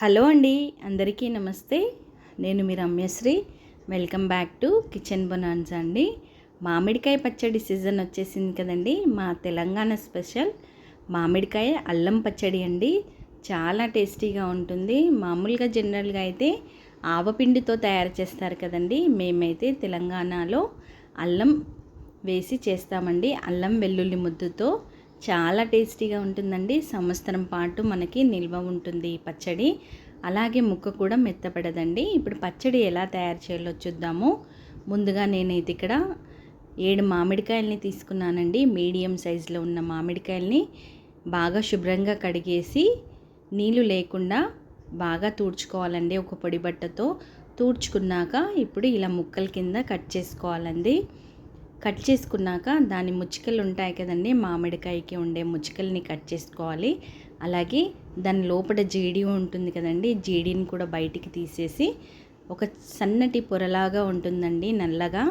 Hello అండి అందరికీ నమస్తే. నేను మీ Ramyasri. Welcome back to kitchen bonanza అండి. మామిడికాయ పచ్చడి సీజన్ వచ్చేసింది కదండి మా తెలంగాణ స్పెషల్ మామిడికాయ అల్లం పచ్చడి అండి. చాలా టేస్టీగా ఉంటుంది. మామూలుగా జనరల్గా అయితే ఆవపిండితో తయారు చేస్తారు కదండి. మేమైతే తెలంగాణలో అల్లం వేసి చేస్తామండి అల్లం వెల్లుల్లి ముద్దుతో. చాలా టేస్టీగా ఉంటుందండి. సంవత్సరం పాటు మనకి నిల్వ ఉంటుంది ఈ పచ్చడి. అలాగే ముక్క కూడా మెత్తపడదండి. ఇప్పుడు పచ్చడి ఎలా తయారు చేయాలో చూద్దాము. ముందుగా నేనైతే ఇక్కడ ఏడు మామిడికాయలని తీసుకున్నానండి. మీడియం సైజులో ఉన్న మామిడికాయల్ని బాగా శుభ్రంగా కడిగేసి నీళ్ళు లేకుండా బాగా తూడ్చుకోవాలండి ఒక పొడి బట్టతో. తూడ్చుకున్నాక ఇప్పుడు ఇలా ముక్కల కింద కట్ చేసుకోవాలండి. కట్ చేసుకున్నాక దాని ముచ్చికలు ఉంటాయి కదండి మామిడికాయకి ఉండే ముచ్చికల్ని కట్ చేసుకోవాలి. అలాగే దాని లోపల జీడి ఉంటుంది కదండి జీడిని కూడా బయటికి తీసేసి ఒక సన్నటి పొరలాగా ఉంటుందండి నల్లగా.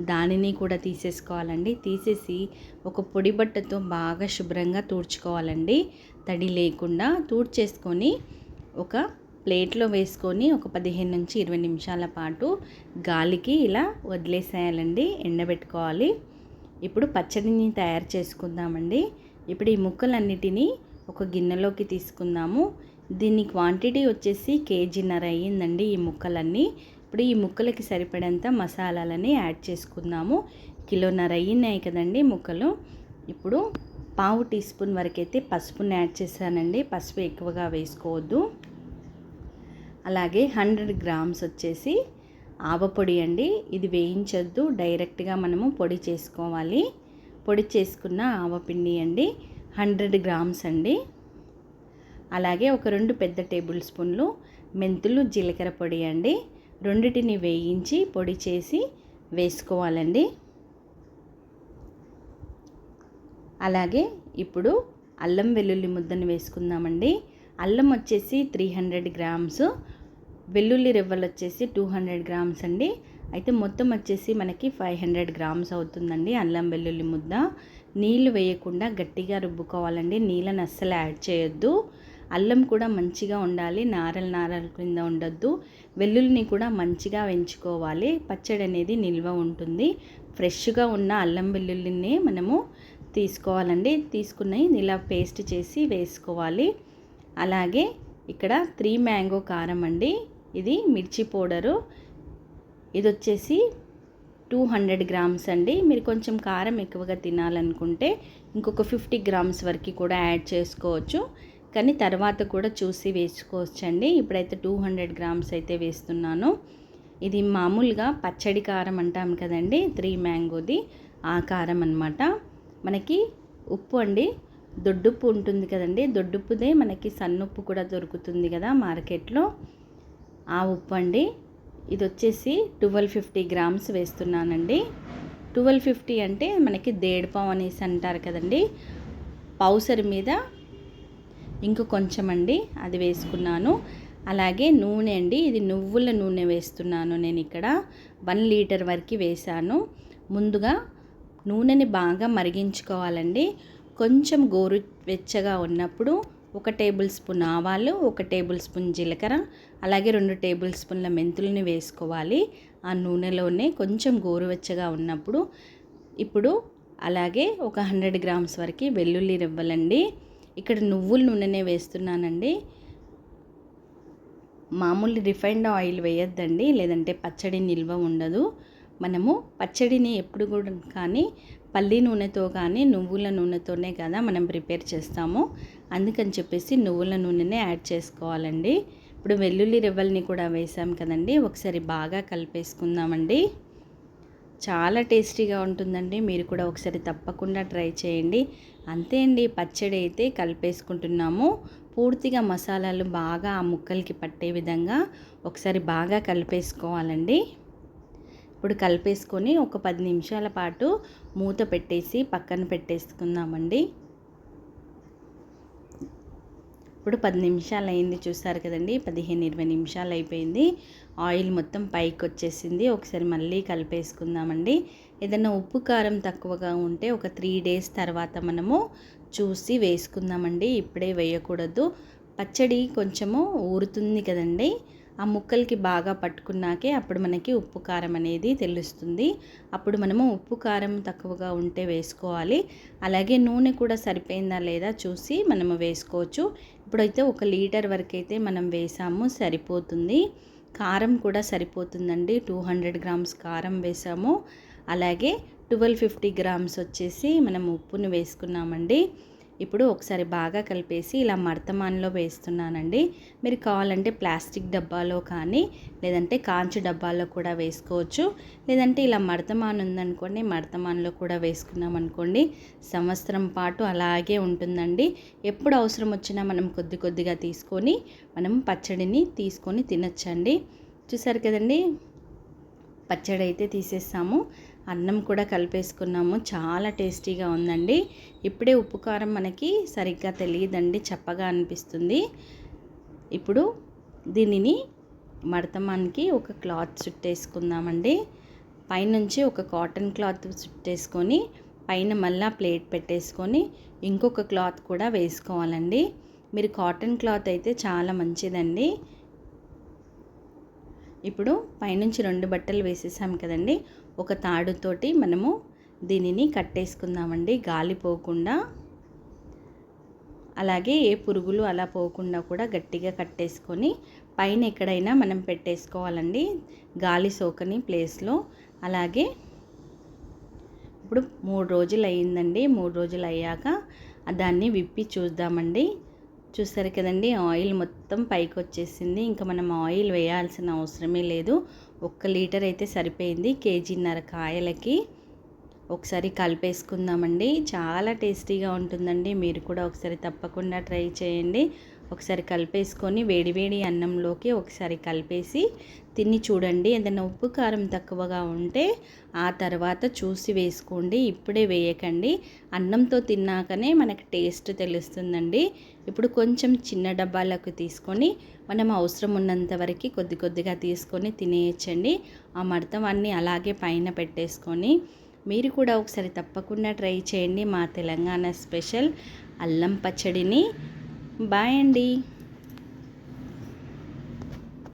దానిని కూడా తీసేసుకోవాలండి. తీసేసి ఒక పొడి బట్టతో బాగా శుభ్రంగా తూడ్చుకోవాలండి. తడి లేకుండా తూడ్చేసుకొని ఒక ప్లేట్లో వేసుకొని ఒక పదిహేను నుంచి ఇరవై నిమిషాల పాటు గాలికి ఇలా వదిలేసేయాలండి ఎండబెట్టుకోవాలి. ఇప్పుడు పచ్చడిని తయారు చేసుకుందామండి. ఇప్పుడు ఈ ముక్కలన్నిటినీ ఒక గిన్నెలోకి తీసుకుందాము. దీని క్వాంటిటీ వచ్చేసి కేజీన్నర అయ్యిందండి ఈ ముక్కలన్నీ. ఇప్పుడు ఈ ముక్కలకి సరిపడేంత మసాలాలని యాడ్ చేసుకుందాము. కిలోన్నర అయ్యినాయి కదండి ముక్కలు. ఇప్పుడు పావు టీ స్పూన్ వరకు అయితే పసుపుని యాడ్ చేశానండి. పసుపు ఎక్కువగా వేసుకోవద్దు. అలాగే హండ్రెడ్ గ్రామ్స్ వచ్చేసి ఆవపొడి అండి. ఇది వేయించొద్దు డైరెక్ట్గా మనము పొడి చేసుకోవాలి. పొడి చేసుకున్న ఆవపిండి అండి హండ్రెడ్ గ్రామ్స్ అండి. అలాగే ఒక రెండు పెద్ద టేబుల్ స్పూన్లు మెంతులు జీలకర్ర పొడి అండి. రెండిటిని వేయించి పొడి చేసి వేసుకోవాలండి. అలాగే ఇప్పుడు అల్లం వెల్లుల్లి ముద్దను వేసుకుందామండి. అల్లం వచ్చేసి త్రీ హండ్రెడ్ గ్రామ్స్ వెల్లుల్లి రెవ్వలు వచ్చేసి టూ హండ్రెడ్ గ్రామ్స్ అండి. అయితే మొత్తం వచ్చేసి మనకి ఫైవ్ హండ్రెడ్ గ్రామ్స్ అవుతుందండి అల్లం వెల్లుల్లి ముద్ద. నీళ్ళు వేయకుండా గట్టిగా రుబ్బుకోవాలండి. నీళ్ళని అస్సలు యాడ్ చేయొద్దు. అల్లం కూడా మంచిగా ఉండాలి నారల నారల క్రింద ఉండొద్దు. వెల్లుల్లిని కూడా మంచిగా వెంచుకోవాలి పచ్చడి అనేది నిల్వ ఉంటుంది. ఫ్రెష్గా ఉన్న అల్లం వెల్లుల్లిని మనము తీసుకోవాలండి. తీసుకుని ఇలా పేస్ట్ చేసి వేసుకోవాలి. అలాగే ఇక్కడ త్రీ మ్యాంగో కారం అండి. ఇది మిర్చి పౌడరు. ఇది వచ్చేసి టూ హండ్రెడ్ గ్రామ్స్ అండి. మీరు కొంచెం కారం ఎక్కువగా తినాలనుకుంటే ఇంకొక ఫిఫ్టీ గ్రామ్స్ వరకు కూడా యాడ్ చేసుకోవచ్చు. కానీ తర్వాత కూడా చూసి వేసుకోవచ్చు అండి ఇప్పుడైతే టూ హండ్రెడ్ గ్రామ్స్ అయితే వేస్తున్నాను. ఇది మామూలుగా పచ్చడి కారం అంటాం కదండి. త్రీ మ్యాంగోది ఆ కారం అనమాట మనకి ఉప్పు అండి. దొడ్డుప్పు ఉంటుంది కదండి. దొడ్డుప్పుదే మనకి సన్నుప్పు కూడా దొరుకుతుంది కదా మార్కెట్లో. ఆ ఉప్పు అండి. ఇది వచ్చేసి ట్వెల్వ్ ఫిఫ్టీ గ్రామ్స్ వేస్తున్నానండి. ట్వెల్వ్ ఫిఫ్టీ అంటే మనకి దేడిపావు అనేసి అంటారు కదండి. పౌసరి మీద ఇంకో కొంచెం అండి అది వేసుకున్నాను. అలాగే నూనె అండి ఇది నువ్వుల నూనె వేస్తున్నాను నేను ఇక్కడ. వన్ లీటర్ వరకు వేసాను ముందుగా నూనెని బాగా మరిగించుకోవాలండి. కొంచెం గోరు వెచ్చగా ఉన్నప్పుడు ఒక టేబుల్ స్పూన్ ఆవాలు ఒక టేబుల్ స్పూన్ జీలకర్ర అలాగే రెండు టేబుల్ స్పూన్ల మెంతులని వేసుకోవాలి. ఆ నూనెలోనే కొంచెం గోరువెచ్చగా ఉన్నప్పుడు ఇప్పుడు అలాగే ఒక హండ్రెడ్ గ్రామ్స్ వరకు వెల్లుల్లి రెవ్వలండి ఇక్కడ నువ్వుల నూనెనే వేస్తున్నానండి. మామూలు రిఫైన్డ్ ఆయిల్ వేయొద్దండి లేదంటే పచ్చడి నిల్వ ఉండదు. మనము పచ్చడిని ఎప్పుడు కూడా కానీ పల్లి నూనెతో కానీ నువ్వుల నూనెతోనే కదా మనం ప్రిపేర్ చేస్తాము. అందుకని చెప్పేసి నువ్వుల నూనెనే యాడ్ చేసుకోవాలండి. ఇప్పుడు వెల్లుల్లి రెవ్వల్ని కూడా వేసాం కదండి. ఒకసారి బాగా కలిపేసుకుందామండి. చాలా టేస్టీగా ఉంటుందండి. మీరు కూడా ఒకసారి తప్పకుండా ట్రై చేయండి. అంతే అండి పచ్చడి అయితే కలిపేసుకుంటున్నాము. పూర్తిగా మసాలాలు బాగా ఆ ముక్కలకి పట్టే విధంగా ఒకసారి బాగా కలిపేసుకోవాలండి. ఇప్పుడు కలిపేసుకొని ఒక పది నిమిషాల పాటు మూత పెట్టేసి పక్కన పెట్టేసుకుందామండి. ఇప్పుడు పది నిమిషాలు అయింది చూస్తారు కదండి. పదిహేను ఇరవై నిమిషాలు అయిపోయింది ఆయిల్ మొత్తం పైకి వచ్చేసింది ఒకసారి మళ్ళీ కలిపేసుకుందామండి. ఏదైనా ఉప్పు కారం తక్కువగా ఉంటే ఒక త్రీ డేస్ తర్వాత మనము చూసి వేసుకుందామండి. ఇప్పుడే వేయకూడదు. పచ్చడి కొంచెము ఊరుతుంది కదండి. ఆ ముక్కలకి బాగా పట్టుకున్నాకే అప్పుడు మనకి ఉప్పు కారం అనేది తెలుస్తుంది. అప్పుడు మనము ఉప్పు కారం తక్కువగా ఉంటే వేసుకోవాలి. అలాగే నూనె కూడా సరిపోయిందా లేదా చూసి మనము వేసుకోవచ్చు. ఇప్పుడైతే ఒక లీటర్ వరకు అయితే మనం వేసాము సరిపోతుంది. కారం కూడా సరిపోతుందండి. టూ హండ్రెడ్ గ్రామ్స్ కారం వేసాము. అలాగే ట్వెల్వ్ ఫిఫ్టీ గ్రామ్స్ వచ్చేసి మనం ఉప్పును వేసుకున్నామండి. ఇప్పుడు ఒకసారి బాగా కలిపేసి ఇలా మడతమాన్లో వేస్తున్నానండి. మీరు కావాలంటే ప్లాస్టిక్ డబ్బాలో కానీ లేదంటే కాంచు డబ్బాలో కూడా వేసుకోవచ్చు. లేదంటే ఇలా మడతమాన్ ఉందనుకోండి మడతమాన్లో కూడా వేసుకున్నాం అనుకోండి సంవత్సరం పాటు అలాగే ఉంటుందండి. ఎప్పుడు అవసరం వచ్చినా మనం కొద్ది కొద్దిగా తీసుకొని మనం పచ్చడిని తీసుకొని తినచ్చండి. చూసారు కదండి? పచ్చడి అయితే తీసేస్తాము అన్నం కూడా కలిపేసుకున్నాము. చాలా టేస్టీగా ఉందండి. ఇప్పుడే ఉప్పు కారం మనకి సరిగ్గా తెలియదండి చప్పగా అనిపిస్తుంది. ఇప్పుడు దీనిని మడతమానికి ఒక క్లాత్ చుట్టేసుకుందామండి. పైనుంచి ఒక కాటన్ క్లాత్ చుట్టేసుకొని పైన మళ్ళీ ప్లేట్ పెట్టేసుకొని ఇంకొక క్లాత్ కూడా వేసుకోవాలండి. మీరు కాటన్ క్లాత్ అయితే చాలా మంచిదండి. ఇప్పుడు పైనుంచి రెండు బట్టలు వేసేసాం కదండి. ఒక తాడుతోటి మనము దీనిని కట్టేసుకుందామండి. గాలి పోకుండా. అలాగే ఏ పురుగులు అలా పోకుండా కూడా గట్టిగా కట్టేసుకొని పైన ఎక్కడైనా మనం పెట్టేసుకోవాలండి. గాలి సోకని ప్లేస్లో. అలాగే ఇప్పుడు మూడు రోజులు అయ్యిందండి మూడు రోజులు అయ్యాక దాన్ని విప్పి చూద్దామండి. చూసారు కదండి ఆయిల్ మొత్తం పైకి వచ్చేసింది ఇంకా మనం ఆయిల్ వేయాల్సిన అవసరమే లేదు. ఒక్క లీటర్ అయితే సరిపోయింది. కేజీన్నర కాయలకి ఒకసారి కలిపేసుకుందామండి. చాలా టేస్టీగా ఉంటుందండి. మీరు కూడా ఒకసారి తప్పకుండా ట్రై చేయండి. ఒకసారి కలిపేసుకొని వేడివేడి అన్నంలోకి ఒకసారి కలిపేసి తిని చూడండి. ఏదైనా ఉప్పు కారం తక్కువగా ఉంటే ఆ తర్వాత చూసి వేసుకోండి. ఇప్పుడే వేయకండి. అన్నంతో తిన్నాకనే మనకి టేస్ట్ తెలుస్తుందండి. ఇప్పుడు కొంచెం చిన్న డబ్బాలకు తీసుకొని మనం అవసరం ఉన్నంత వరకు కొద్ది కొద్దిగా తీసుకొని తినేయచ్చండి. ఆ మడతవన్నీ అలాగే పైన పెట్టేసుకొని మీరు కూడా ఒకసారి తప్పకుండా ట్రై చేయండి మా తెలంగాణ స్పెషల్ అల్లం పచ్చడిని. బాయ్ అండి